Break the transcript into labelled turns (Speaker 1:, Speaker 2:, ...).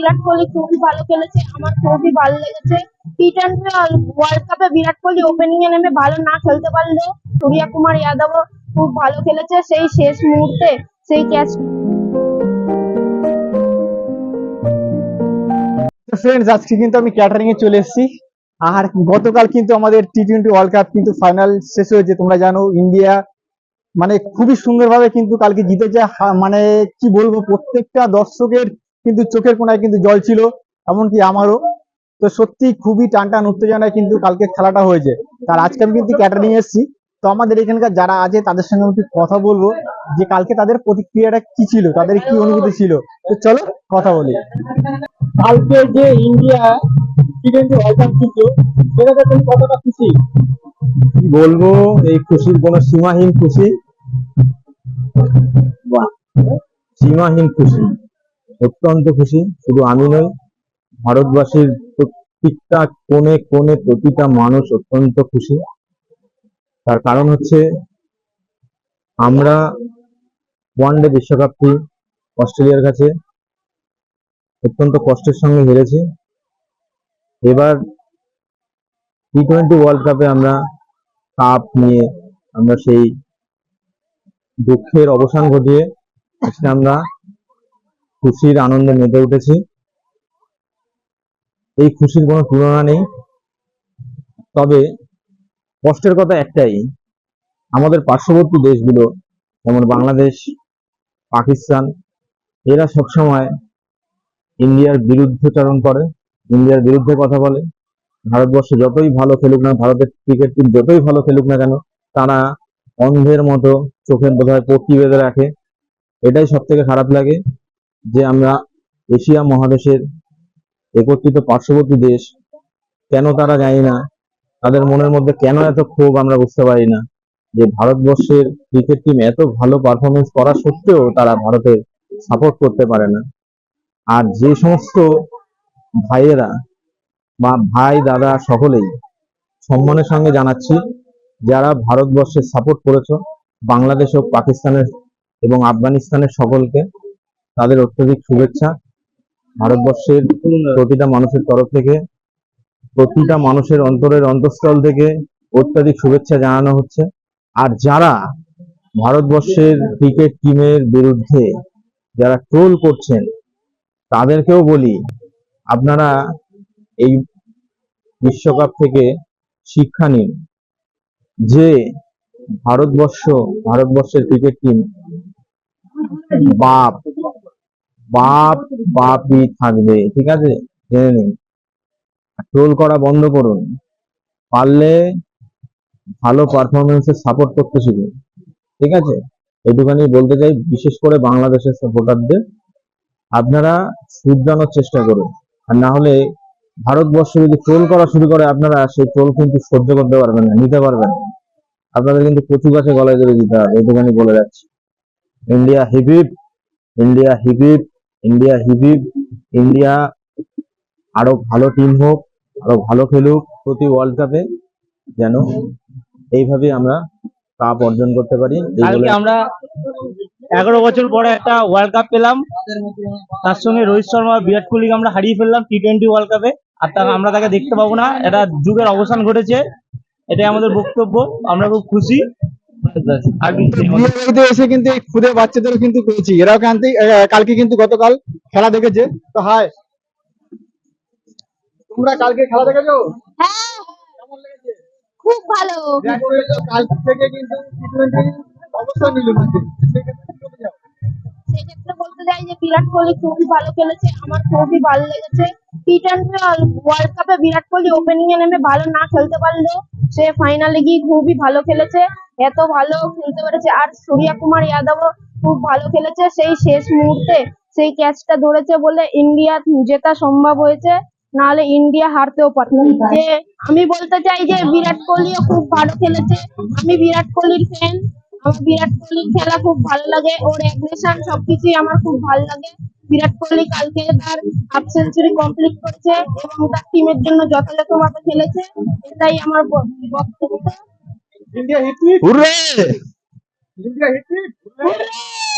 Speaker 1: বিরাট কোহলি খুবই ভালো খেলেছে, আমার খুবই ভালো লেগেছে। টি টোয়েন্টি ওয়ার্ল্ড কাপে বিরাট কোহলি ওপেনিং এ নেমে ভালো না খেলতে পারলেও সূর্য কুমার যাদবও খুব ভালো খেলেছে সেই শেষ মুহূর্তে, সেই ক্যাচ
Speaker 2: ফ্রেন্ডস আজকে কিন্তু আমি ক্যাটারিং এ চলে এসেছি। আর গতকাল কিন্তু আমাদের টি টোয়েন্টি ওয়ার্ল্ড কাপ কিন্তু ফাইনাল শেষ হয়েছে, তোমরা জানো ইন্ডিয়া মানে খুবই সুন্দরভাবে কিন্তু কালকে জিতেছে। মানে কি বলব, প্রত্যেকটা দর্শকের কিন্তু চোখের কোনায় কিন্তু জল ছিল, এমনকি আমারও। তো সত্যি খুবই টান টান উত্তেজনায় কিন্তু কালকে খেলাটা হয়েছে। তার আজকে আমি কিন্তু ক্যাটারিং এসেছি। তো আমাদের এখানকার যারা আছে, তাদের সঙ্গে আমি কথা বলব যে কালকে তাদের প্রতিক্রিয়াটা কি ছিল, তাদের কি অনুভূতি ছিল। তো চলো কথা বলি। কালকে যে India T twenty world cup সেটাতে তুমি কতটা খুশি?
Speaker 3: কি বলব, এই খুশির কোনো সীমাহীন খুশি? সীমাহীন খুশি। অত্যন্ত খুশি। শুধু আমি নই, ভারতবাসীর প্রত্যেকটা কোণে কোণে প্রতিটা মানুষ অত্যন্ত খুশি। তার কারণ হচ্ছে, আমরা ওয়ান ওয়ানডে বিশ্বকাপটি অস্ট্রেলিয়ার কাছে অত্যন্ত কষ্টের সঙ্গে হেরেছি। এবার টি টোয়েন্টি ওয়ার্ল্ড কাপে আমরা কাপ নিয়ে আমরা সেই দুঃখের অবসান ঘটিয়ে আমরা খুশির আনন্দে মেতে উঠেছি। এই খুশির কোনো তুলনা নেই। তবে কষ্টের কথা একটাই, আমাদের পার্শ্ববর্তী দেশগুলো, যেমন বাংলাদেশ, পাকিস্তান, এরা সবসময় ইন্ডিয়ার বিরুদ্ধচারণ করে, ইন্ডিয়ার বিরুদ্ধে কথা বলে। ভারতবর্ষ যতই ভালো খেলুক না, ভারতের ক্রিকেট টিম যতই ভালো খেলুক না কেন, তারা অন্ধের মতো চোখের বোধহয় পট্টি বেঁধে রাখে। এটাই সব থেকে খারাপ লাগে। যে আমরা এশিয়া মহাদেশের একত্রিত পার্শ্ববর্তী দেশ, কেন তারা জানি না, তাদের মনের মধ্যে কেন এত ক্ষোভ আমরা বুঝতে পারি না, যে ভারতবর্ষের ক্রিকেট টিম এত ভালো পারফরমেন্স করা সত্ত্বেও তারা ভারতের সাপোর্ট করতে পারে না। আর যে সমস্ত ভাইয়েরা বা ভাই, দাদা সকলেই সম্মানের সঙ্গে জানাচ্ছি, যারা ভারতবর্ষের সাপোর্ট করেছ, বাংলাদেশ ও পাকিস্তানের এবং আফগানিস্তানের সকলকে তাদের অত্যধিক শুভেচ্ছা। ভারতবর্ষের প্রতিটা মানুষের তরফ থেকে, প্রতিটা মানুষের অন্তরের অন্তঃস্থল থেকে অত্যাধিক শুভেচ্ছা জানানো হচ্ছে। আর যারা ভারতবর্ষের ক্রিকেট টিমের বিরুদ্ধে যারা ট্রোল করছেন, তাদেরকেও বলি, আপনারা এই বিশ্বকাপ থেকে শিক্ষা নিন যে ভারতবর্ষ, ভারতবর্ষের ক্রিকেট টিম বাপ বাপ বাপই থাকবে, ঠিক আছে? জেনে নিন। ট্রোল করা বন্ধ করুন। পারলে ভালো পারফরমেন্সের সাপোর্ট করতে শিখুন, ঠিক আছে? এটুখানি বলতে চাই, বিশেষ করে বাংলাদেশের সাপোর্টারদের আপনারা শুধরানোর চেষ্টা করুন। আর না হলে ভারতবর্ষ যদি ট্রোল করা শুরু করে, আপনারা সেই ট্রোল কিন্তু সহ্য করতে পারবেন না, নিতে পারবেন না। আপনাদের কিন্তু কচু গাছে গলায় ধরে দিতে হবে এটুখানি বলে যাচ্ছি। ইন্ডিয়া হিবিব ইন্ডিয়া হিবিব ইন্ডিয়া হিবিব ইন্ডিয়া আরও ভালো টিম হোক আরও ভালো খেলুক প্রতি ওয়ার্ল্ড কাপে যেন এইভাবে আমরা কাপ অর্জন করতে পারি।
Speaker 4: আমরা এগারো বছর পরে একটা ওয়ার্ল্ড কাপ পেলাম। তার সঙ্গে রোহিত শর্মা বিরাট কোহলিকে আমরা হারিয়ে ফেললাম টি টোয়েন্টি ওয়ার্ল্ড কাপে আর তাকে আমরা তাকে দেখতে পাবো না। এটা যুগের অবসান ঘটেছে। এটাই আমাদের বক্তব্য। আমরা খুব খুশি।
Speaker 2: বিয়ে এসে কিন্তু এই খুদে বাচ্চাদেরও কিন্তু পেয়েছি এরাও কান্তি কালকে কিন্তু গতকাল খেলা দেখেছে। তো হাই। তোমরা কালকে খেলা দেখেছ?
Speaker 1: হ্যাঁ। খুব ভালো।
Speaker 2: কাল থেকে কিন্তু নিল সেক্ষেত্রে বলতে
Speaker 1: চাই যে বিরাট কোহলি খুবই ভালো খেলেছে। আমার খুবই ভালো লেগেছে। টি টোয়েন্টি ওয়ার্ল্ড কাপে বিরাট কোহলি ওপেনিং এ নেমে ভালো না খেলতে পারলেও সে ফাইনালে গিয়ে খুবই ভালো খেলেছে। এত ভালো খেলতে পেরেছে। আর সূর্য কুমার যাদবও খুব ভালো খেলেছে। সেই শেষ মুহূর্তে সেই ক্যাচটা ধরেছে বলে ইন্ডিয়া জেতা সম্ভব হয়েছে। নাহলে ইন্ডিয়া হারতেও পারত যে আমি বলতে চাই যে বিরাট কোহলিও খুব ভালো খেলেছে। আমি বিরাট কোহলির ফ্যান আমার বিরাট কোহলির খেলা খুব ভালো লাগে। ওর অ্যাগ্রেশন সবকিছুই আমার খুব ভালো লাগে। বিরাট কোহলি কালকে তার হাফ সেঞ্চুরি কমপ্লিট করেছে এবং তার টিমের জন্য যথাযথভাবে খেলেছে। এটাই আমার বক্তব্য।
Speaker 3: India
Speaker 2: hit hit India
Speaker 1: hit